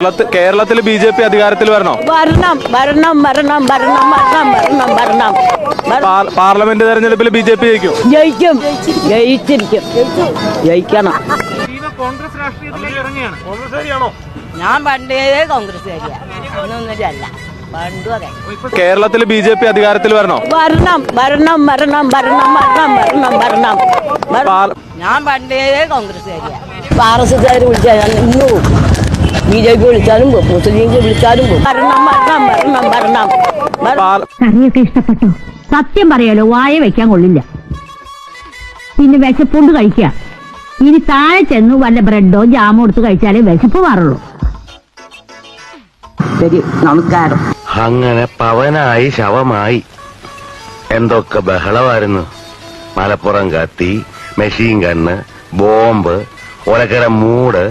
കേരളത്തിൽ B J P അധികാരത്തിൽ വരണോ വരണം വരണം വരണം വരണം വരണം വരണം വരണം പാർലമെന്റ് തെരഞ്ഞെടുപ്പിൽ ബി ജെ പി ജയിക്കും ജയിക്കും ജയിച്ചിരിക്കും ജയിക്കണം കോൺഗ്രസ് രാഷ്ട്രീയത്തിലേക്ക് ഇറങ്ങിയാണ് കോൺഗ്രസ്സുകാരിയാണോ ഞാൻ പണ്ടേ കോൺഗ്രസ്സുകാരിയല്ല കേരളത്തിൽ ബി ജെ പി അധികാരത്തിൽ വരണോ വരണം വരണം വരണം വരണം വരണം വരണം വരണം ഞാൻ പണ്ടേ കോൺഗ്രസ്സുകാരിയാണ് പാറസുകാർ വിളിച്ചാൽ ഞാൻ ബി ജെ പി വിളിച്ചാലും പോകും മുസ്ലിം ലീഗ് വിളിച്ചാലും പോകും കറിയൊക്കെ ഇഷ്ടപ്പെട്ടു. സത്യം പറയാലോ വായ വെക്കാൻ കൊള്ളില്ല. പിന്നെ വിശപ്പുണ്ട് കഴിക്കുക. ഇനി താഴെ ചെന്ന് വല്ല ബ്രെഡോ ജാമോ എടുത്ത് കഴിച്ചാലേ വിശപ്പ് മാറുള്ളൂ. ശരി നമസ്കാരം. അങ്ങനെ പവനായി ശവമായി. എന്തൊക്കെ ബഹളമായിരുന്നു. മലപ്പുറം കത്തി മെഷീൻ കണ്ണ് ബോംബ് ഒലക്കര മൂട്.